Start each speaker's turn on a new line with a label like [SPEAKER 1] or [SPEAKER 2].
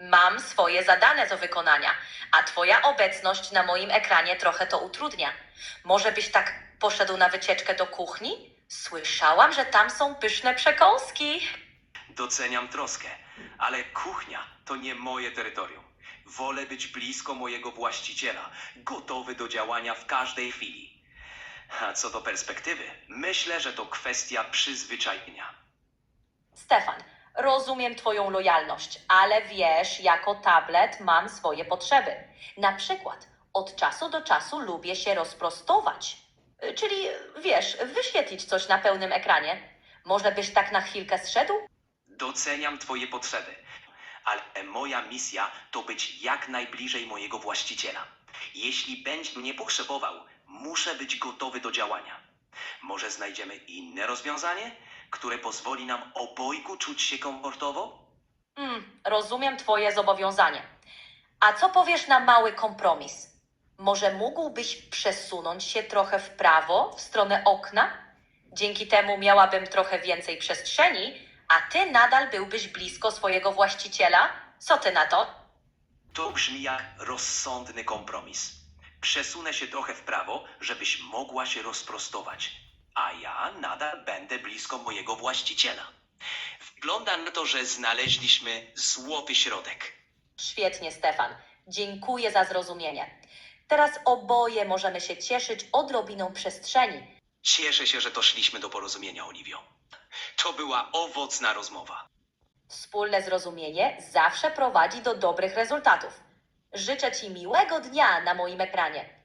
[SPEAKER 1] Mam swoje zadane do wykonania, a twoja obecność na moim ekranie trochę to utrudnia. Może byś tak poszedł na wycieczkę do kuchni? Słyszałam, że tam są pyszne przekąski.
[SPEAKER 2] Doceniam troskę, ale kuchnia to nie moje terytorium. Wolę być blisko mojego właściciela, gotowy do działania w każdej chwili. A co do perspektywy, myślę, że to kwestia przyzwyczajenia.
[SPEAKER 1] Stefan, rozumiem Twoją lojalność, ale wiesz, jako tablet mam swoje potrzeby. Na przykład, od czasu do czasu lubię się rozprostować. Y, Czyli, wiesz, wyświetlić coś na pełnym ekranie. Może byś tak na chwilkę zszedł?
[SPEAKER 2] Doceniam Twoje potrzeby, ale moja misja to być jak najbliżej mojego właściciela. Jeśli będzie mnie potrzebował, muszę być gotowy do działania. Może znajdziemy inne rozwiązanie, które pozwoli nam obojgu czuć się komfortowo?
[SPEAKER 1] Mm, rozumiem Twoje zobowiązanie. A co powiesz na mały kompromis? Może mógłbyś przesunąć się trochę w prawo, w stronę okna? Dzięki temu miałabym trochę więcej przestrzeni, a ty nadal byłbyś blisko swojego właściciela? Co ty na to?
[SPEAKER 2] To brzmi jak rozsądny kompromis. Przesunę się trochę w prawo, żebyś mogła się rozprostować, a ja nadal będę blisko mojego właściciela. Wygląda na to, że znaleźliśmy złoty środek.
[SPEAKER 1] Świetnie, Stefan. Dziękuję za zrozumienie. Teraz oboje możemy się cieszyć odrobiną przestrzeni.
[SPEAKER 2] Cieszę się, że doszliśmy do porozumienia, Oliwio. To była owocna rozmowa.
[SPEAKER 1] Wspólne zrozumienie zawsze prowadzi do dobrych rezultatów. Życzę Ci miłego dnia na moim ekranie.